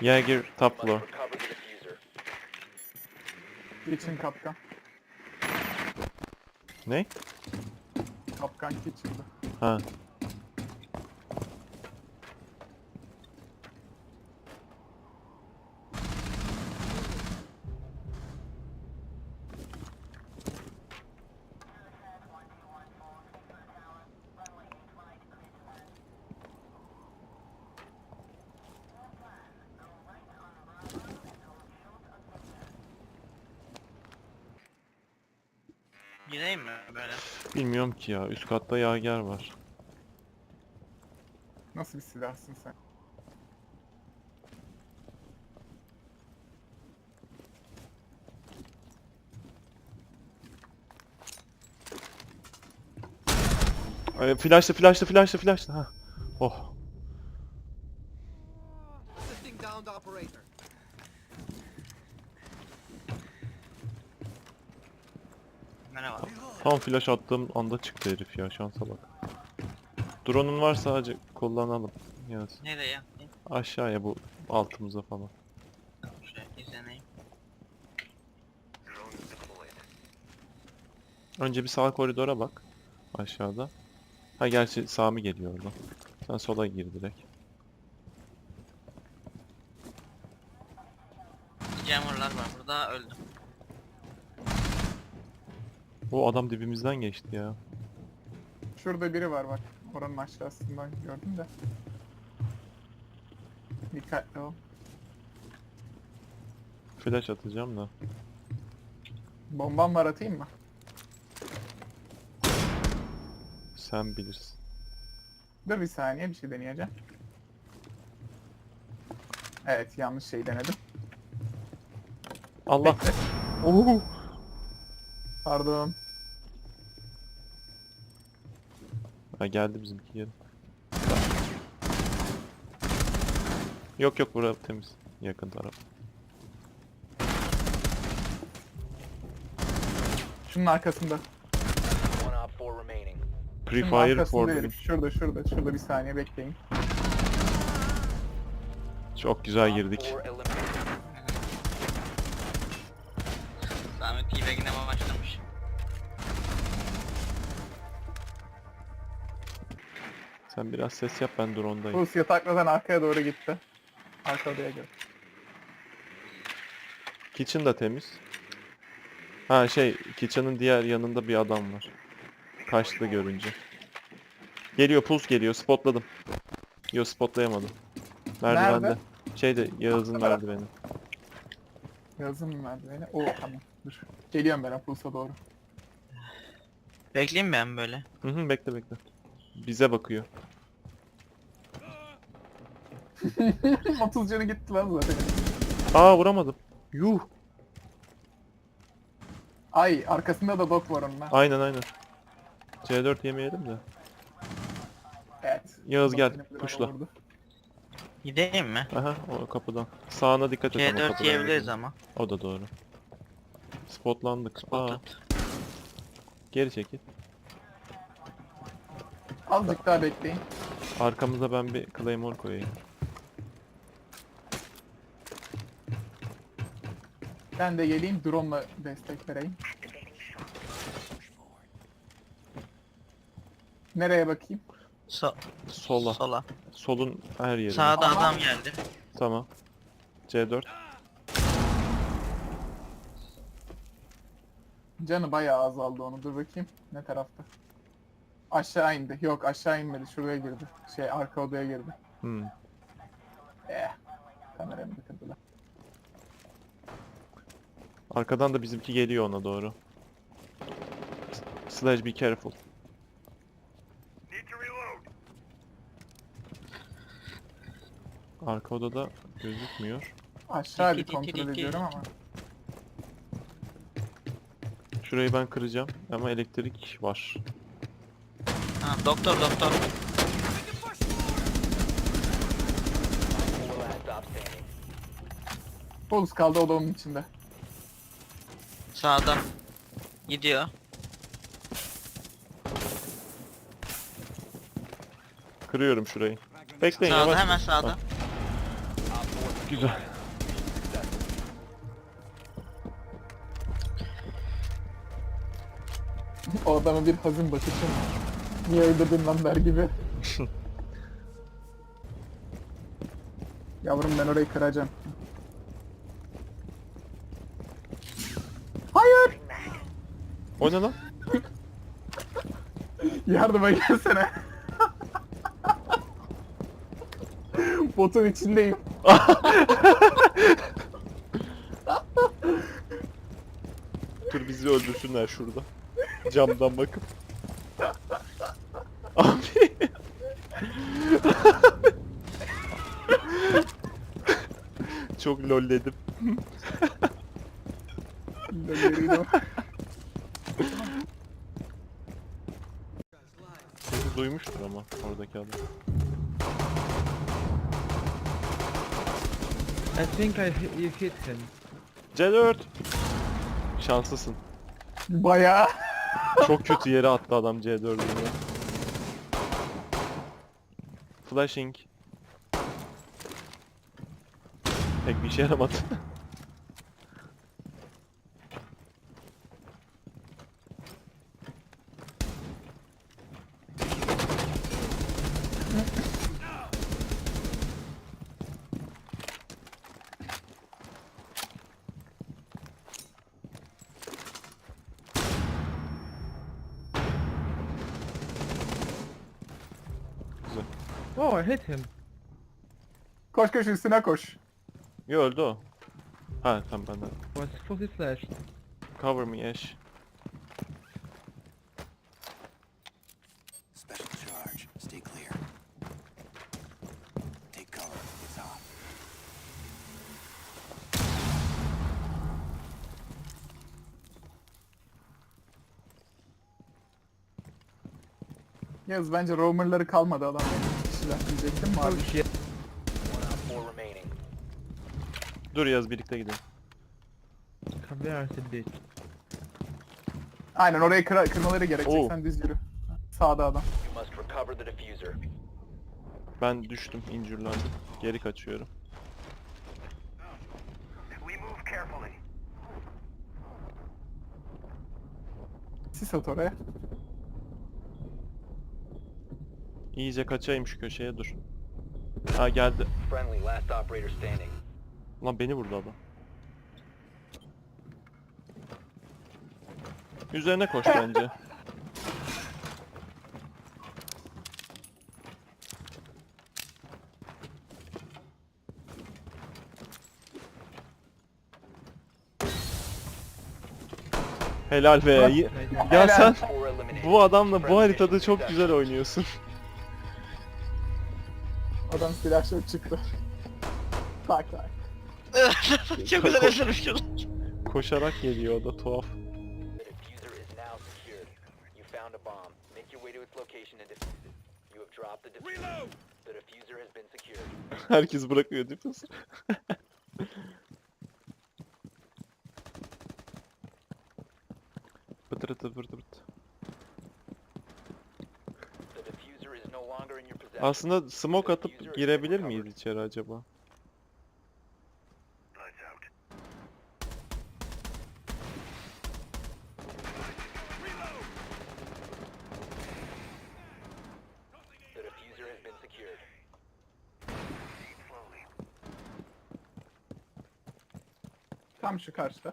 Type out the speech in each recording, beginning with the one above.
Jäger top floor. Kitchen kapkan. Ne? Kapkan kitchen'da. Ha. Gireyim mi böyle? Bilmiyorum ki ya. Üst katta Yager var. Nasıl bir silahsın sen? Ay, flashlı flashlı flashlı. Ha. Oh. Tam flash attığım anda çıktı herif ya şansa bak. Drone'un varsa sadece kullanalım. Yaz. Nereye? Aşağıya bu altımıza falan. İzleneyim. Önce bir sağ koridora bak. Aşağıda. Ha gerçi Sami geliyor oradan. Sen sola gir direkt. Jammer'lar var burada öldüm. O adam dibimizden geçti ya. Şurada biri var bak. Oranın aşağısından gördüm de. Dikkatli ol. Flash atacağım da. Bombam var atayım mı? Sen bilirsin. Dur bir saniye bir şey deneyeceğim. Evet yanlış şey denedim. Allah. Bekle. Oo. Pardon. Ha geldi bizimki geri. Yok yok bura temiz. Yakın taraf. Şunun arkasında. One op four remaining. Pre Şunun fire arkasında for herif. Şurada şurada. Şurada bir saniye bekleyin. Çok güzel Op girdik. four eliminated. Sen biraz ses yap ben drone'dayım. Pulse yatakladan arkaya doğru gitti. Arka odaya gir. Kitchen da temiz. Ha şey, kitchen'ın diğer yanında bir adam var. Kaçtı görünce. Geliyor, puls geliyor. Spotladım. Yo spotlayamadım. Merdivende. Nerede? Şeyde Yağız'ın Kamera. merdiveni. Yazın mı merdiveni? Oo tamam. Dur. Geliyorum ben o Pulse'a doğru. Bekleyeyim ben böyle. Hı hı bekle bekle. Bize bakıyor. 30 canı gitti lan zaten. Aa vuramadım. Yuh. Ay arkasında da dok var onun ha. Aynen aynen. C4 yemeyelim de. Evet. Yağız Dok gel, beni biraz puşla. vurdu. Gideyim mi? Aha o kapıdan. Sağına dikkat et ama C4 kapıdan yiyebiliriz ama. O da doğru. Spotlandık. Aa, geri çekil. Azıcık daha bekleyin. Arkamıza ben bir Claymore koyayım. Ben de geleyim drone'la destek vereyim. Nereye bakayım? So Sola. Sola. Solun her yerine. Sağda Aha. adam geldi. Tamam. C4. Canı bayağı azaldı onu. Dur bakayım. Ne tarafta? Aşağı indi. Yok aşağı inmedi. Şuraya girdi. Şey arka odaya girdi. Hmm. Eh. Kameramı bitirdiler. Arkadan da bizimki geliyor ona doğru. Slash be careful. Arka odada gözükmüyor. Aşağı bir kontrol ediyorum ama. Şurayı ben kıracağım ama elektrik var. Ha doktor doktor. Pulse kaldı o da onun içinde. Sağda. Gidiyor. Kırıyorum şurayı. Bekleyin Sağda yavaş. hemen sağda. Four Güzel. O adama bir hazin bakışım. Niye öldürdün lan der gibi. Yavrum ben orayı kıracağım. O ne lan? Yardıma gelsene. Botun içindeyim. Dur bizi öldürsünler şurada. Camdan bakıp. Abi. Çok lolledim. Duymuştur ama oradaki adam. I think I hit, you hit him. C4. Şanslısın. Bayağı. Çok kötü yere attı adam C4'ünü. Flashing. Pek bir işe yaramadı. Güzel. Oh, I hit him. Koş koş üstüne koş. Yo öldü o. Ha tamam benden. Was fully flashed. Cover me Ash. Special charge. Stay clear. Take cover. It's off. Yaz bence roamerları kalmadı adam. Diyecektim op four remaining. Dur yaz birlikte gidelim. Come there, the bitch. Aynen oraya kıra, kırmaları gerekecek. Oo. Sen düz yürü. Sağda adam. Ben düştüm, injurlandım. Geri kaçıyorum. Sis at oraya. İyice kaçayım şu köşeye dur. Ha geldi. Friendly, last operator standing. Lan beni vurdu adam. Üzerine koş bence. Helal be. Ya sen bu adamla bu haritada çok güzel oynuyorsun. Adam silah şok çıktı. Tak tak. Çok güzel esirmiş Koşarak geliyor o da tuhaf. The diffuser is now secured. You found a bomb. Make your way to its location and defuse it. You have dropped the diffuser. The diffuser has been secured. Herkes bırakıyor değil mi? Pıtırıtı pıtırıtı. The diffuser is no longer in your possession. Aslında smoke atıp girebilir miyiz içeri acaba? Tam şu karşıda.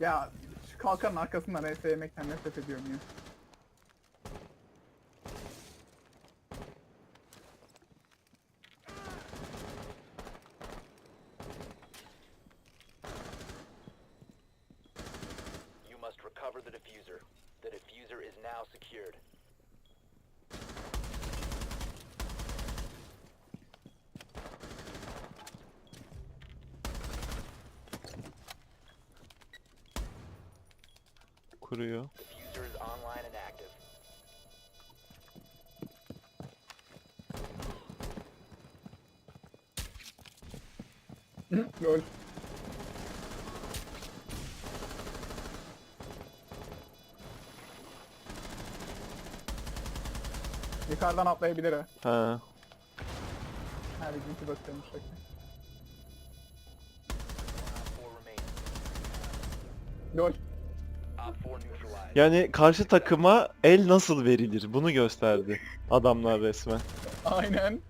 Ya şu kalkanın arkasından RF yemekten nefret ediyorum ya. You must recover the diffuser. The diffuser is now secured. Kuruyor. Lol. Yukarıdan atlayabilir ha. Ha. Ha bizimki bakıyormuş. remaining. Lol. Op 4 neutralized. Yani karşı takıma el nasıl verilir bunu gösterdi adamlar resmen. Aynen.